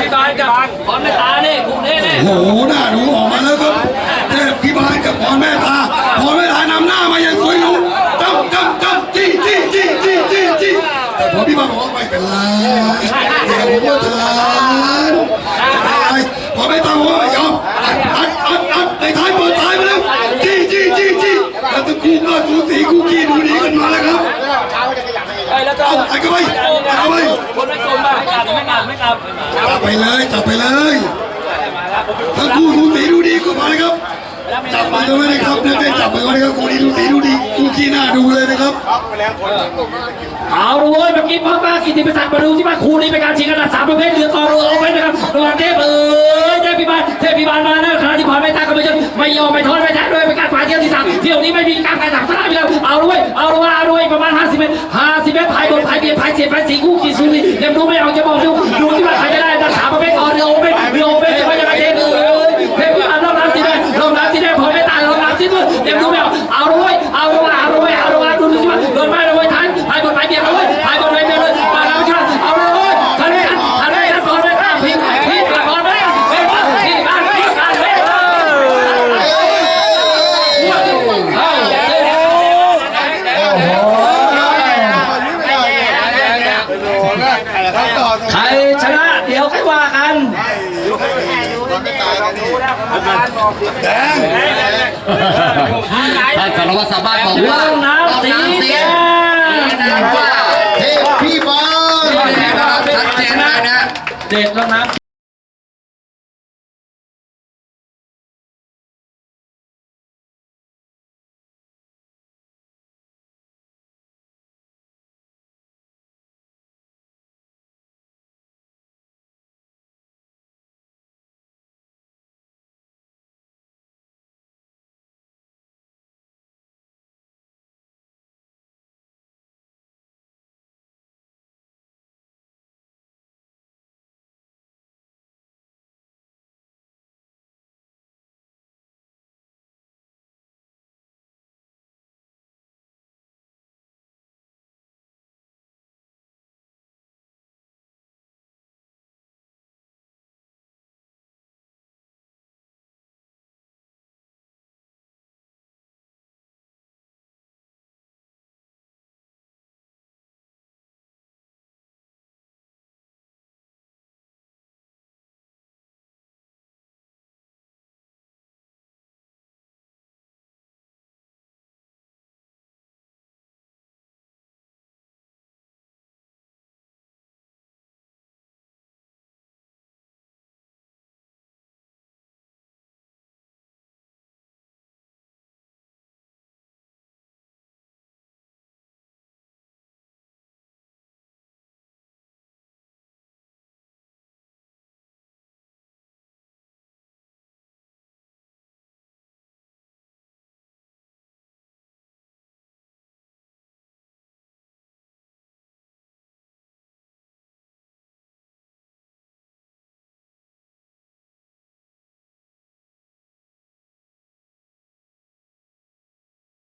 พรไม่ตาเนี่ยคุณนี่เนี่ยโอ้โหหน้าหนูออกมาแล้วครับเทพพิบาลกับพรแม่ตาพรแม่ตานำหน้ามาอย่างสวยหรูจำจำจำจี้จี้จี้จี้จี้จี้แต่พรพิบาลบอกว่าไม่เป็นไรเดี๋ยวผมจะทานพรแม่ตาบอกว่าไม่ยอมอัดอัดอัดอัดในท้ายเปิดท้ายมาแล้วจี้จี้จี้จี้แล้วตะกูก็สูสีคู่ขี้ดูดีกันมาแล้วครับไอ้แล้วก็เอาไปก็ไปเอาไปคนไม่โกงบ้า จับไปเลยจับไปเลยทั้งคู่สูสีดูดีก็มาเลยครับจับมือกันไว้นะครับนักเตะจับมือกันไว้นะครับคู่นี้ดูสีดูดีคู่ขี้หน้าดูเลยนะครับเอาละเว้ยเมื่อกี้พ่อป้ากิติพิศักดิ์มาดูที่ว่าคู่นี้เป็นการชิงอันดับสามประเภทเรือต่อเรือเอาไว้นะครับระหว่างเทพเอ๋ยเทพพิบาลเทพพิบาลมาแล้วขณะที่พรไม่ตาก็ไม่ยอมไม่ยอมไม่ทอดไม่แท้ด้วยเป็นการผ่านเที่ยวที่สามเที่ยวนี้ไม่มีการการจับสลายไปแล้วเอาละเว้ยเอาละว่าเอาละเว้ยประมาณ50เมตร50เมตรพายบนพายเบียดพายเสียดพายสีคู่กี่สุนี ยังดูไม่ออกจะบอกดูดูที่ว่าใครจะ อยว่ากันท่านสารวัตรสามารถบอกเรื่ว่าองน้ำสีแดงว่าเทพพี่บอลชัดเจนมากนะเด็ดแล้วน้ำ